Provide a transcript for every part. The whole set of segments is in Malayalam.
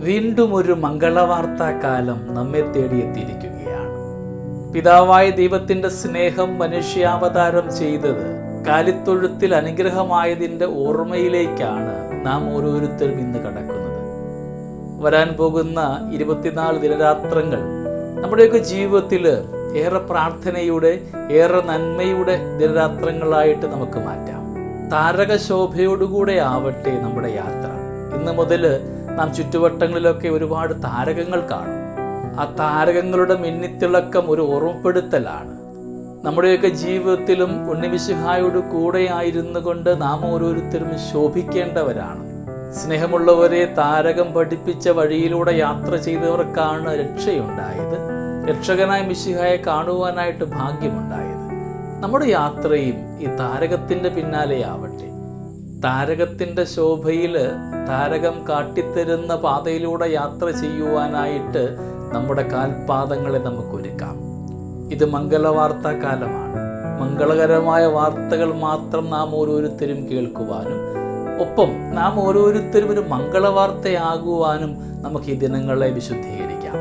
വീണ്ടും ഒരു മംഗളവാർത്താ കാലം നമ്മെ തേടിയെത്തിയിരിക്കുകയാണ് പിതാവായ ദൈവത്തിന്റെ സ്നേഹം മനുഷ്യാവതാരം ചെയ്തത് കാലിത്തൊഴുത്തിൽ അനുഗ്രഹമായതിന്റെ ഓർമ്മയിലേക്കാണ് നാം ഓരോരുത്തരും ഇന്ന് കടക്കുന്നത്. വരാൻ പോകുന്ന ഇരുപത്തിനാല് ദിനരാത്രങ്ങൾ നമ്മുടെയൊക്കെ ജീവിതത്തിൽ ഏറെ പ്രാർത്ഥനയുടെ ഏറെ നന്മയുടെ ദിനരാത്രങ്ങളായിട്ട് നമുക്ക് മാറ്റാം. താരകശോഭയോടുകൂടെ ആവട്ടെ നമ്മുടെ യാത്ര. ഇന്ന് മുതൽ നാം ചുറ്റുവട്ടങ്ങളിലൊക്കെ ഒരുപാട് താരകങ്ങൾ കാണും. ആ താരകങ്ങളുടെ മിന്നിത്തിളക്കം ഒരു ഓർമ്മപ്പെടുത്തലാണ്. നമ്മുടെയൊക്കെ ജീവിതത്തിലും ഉണ്ണിവിശുഹായോട് കൂടെ ആയിരുന്നു കൊണ്ട് നാം ഓരോരുത്തരും ശോഭിക്കേണ്ടവരാണ്. സ്നേഹമുള്ളവരെ താരകം പഠിപ്പിച്ച വഴിയിലൂടെ യാത്ര ചെയ്തവർക്കാണ് രക്ഷയുണ്ടായത്. രക്ഷകനായ മിശിഹായെ കാണുവാനായിട്ട് ഭാഗ്യമുണ്ടായത്. നമ്മുടെ യാത്രയും ഈ താരകത്തിന്റെ പിന്നാലെയാവട്ടെ. താരകത്തിന്റെ ശോഭയിൽ താരകം കാട്ടിത്തരുന്ന പാതയിലൂടെ യാത്ര ചെയ്യുവാനായിട്ട് നമ്മുടെ കാൽപാദങ്ങളെ നമുക്ക് ഒരുക്കാം ഇത് മംഗളവാർത്താ കാലമാണ്. മംഗളകരമായ വാർത്തകൾ മാത്രം നാം ഓരോരുത്തരും കേൾക്കുവാനും ഒപ്പം നാം ഓരോരുത്തരും ഒരു മംഗളവാർത്തയാകുവാനും നമുക്ക് ഈ ദിനങ്ങളെ വിശുദ്ധീകരിക്കാം.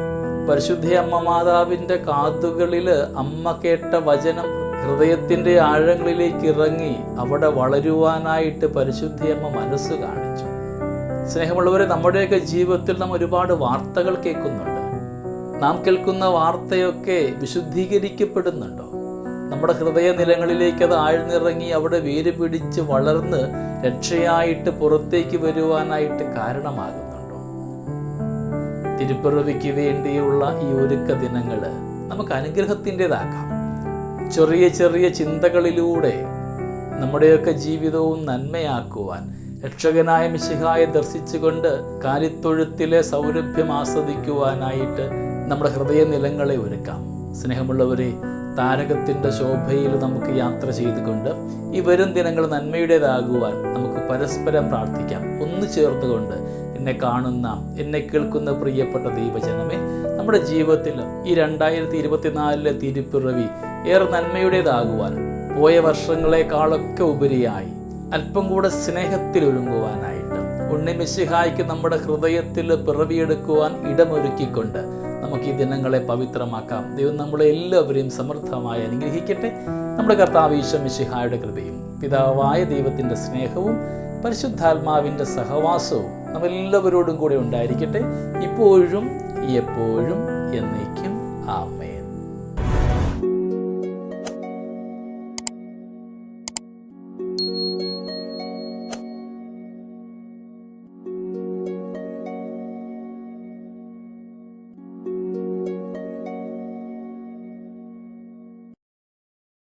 പരിശുദ്ധ അമ്മ മാതാവിന്റെ കാതുകളിൽ അമ്മ കേട്ട വചനം ഹൃദയത്തിന്റെ ആഴങ്ങളിലേക്ക് ഇറങ്ങി അവിടെ വളരുവാനായിട്ട് പരിശുദ്ധിയമ്മ മനസ്സ് കാണിച്ചു. സ്നേഹമുള്ളവരെ നമ്മുടെയൊക്കെ ജീവിതത്തിൽ നാം ഒരുപാട് വാർത്തകൾ കേൾക്കുന്നുണ്ട്. നാം കേൾക്കുന്ന വാർത്തയൊക്കെ വിശുദ്ധീകരിക്കപ്പെടുന്നുണ്ടോ? നമ്മുടെ ഹൃദയ നിലങ്ങളിലേക്ക് അത് ആഴ്ന്നിറങ്ങി അവിടെ വേര് പിടിച്ച് വളർന്ന് രക്ഷയായിട്ട് പുറത്തേക്ക് വരുവാനായിട്ട് കാരണമാകുന്നുണ്ടോ? തിരുപ്പിറവിക്ക് വേണ്ടിയുള്ള ഈ ഒരുക്ക ദിനങ്ങൾ നമുക്ക് അനുഗ്രഹത്തിന്റെതാക്കാം. ചെറിയ ചെറിയ ചിന്തകളിലൂടെ നമ്മുടെയൊക്കെ ജീവിതവും നന്മയാക്കുവാൻ രക്ഷകനായ മിശിഹായെ ദർശിച്ചുകൊണ്ട് കാലിത്തൊഴുത്തിലെ സൗരഭ്യം ആസ്വദിക്കുവാനായിട്ട് നമ്മുടെ ഹൃദയ നിലങ്ങളെ ഒരുക്കാം. സ്നേഹമുള്ളവരെ താരകത്തിന്റെ ശോഭയിൽ നമുക്ക് യാത്ര ചെയ്തുകൊണ്ട് ഈ വരും ദിനങ്ങൾ നന്മയുടേതാകുവാൻ നമുക്ക് പരസ്പരം പ്രാർത്ഥിക്കാം. ഒന്ന് ചേർത്തുകൊണ്ട് എന്നെ കാണുന്ന എന്നെ കേൾക്കുന്ന പ്രിയപ്പെട്ട ദൈവജനമേ നമ്മുടെ ജീവിതത്തിൽ ഈ രണ്ടായിരത്തി ഇരുപത്തിനാലിലെ തിരുപ്പിറവി ഏറെ നന്മയുടേതാകുവാൻ പോയ വർഷങ്ങളെക്കാളൊക്കെ ഉപരിയായി അല്പം കൂടെ സ്നേഹത്തിൽ ഒരുങ്ങുവാനായിട്ട് ഉണ്ണിമിശിഹായ്ക്ക് നമ്മുടെ ഹൃദയത്തിൽ പിറവിയെടുക്കുവാൻ ഇടമൊരുക്കിക്കൊണ്ട് നമുക്ക് ഈ ദിനങ്ങളെ പവിത്രമാക്കാം. ദൈവം നമ്മളെ എല്ലാവരെയും സമൃദ്ധമായി അനുഗ്രഹിക്കട്ടെ. നമ്മുടെ കർത്താവ് ഈശ്വമിശിഹായുടെ കൃപയും പിതാവായ ദൈവത്തിന്റെ സ്നേഹവും പരിശുദ്ധാത്മാവിന്റെ സഹവാസവും നമ്മെല്ലാവരോടും കൂടെ ഉണ്ടായിരിക്കട്ടെ. ഇപ്പോഴും എപ്പോഴും എന്നേക്കും.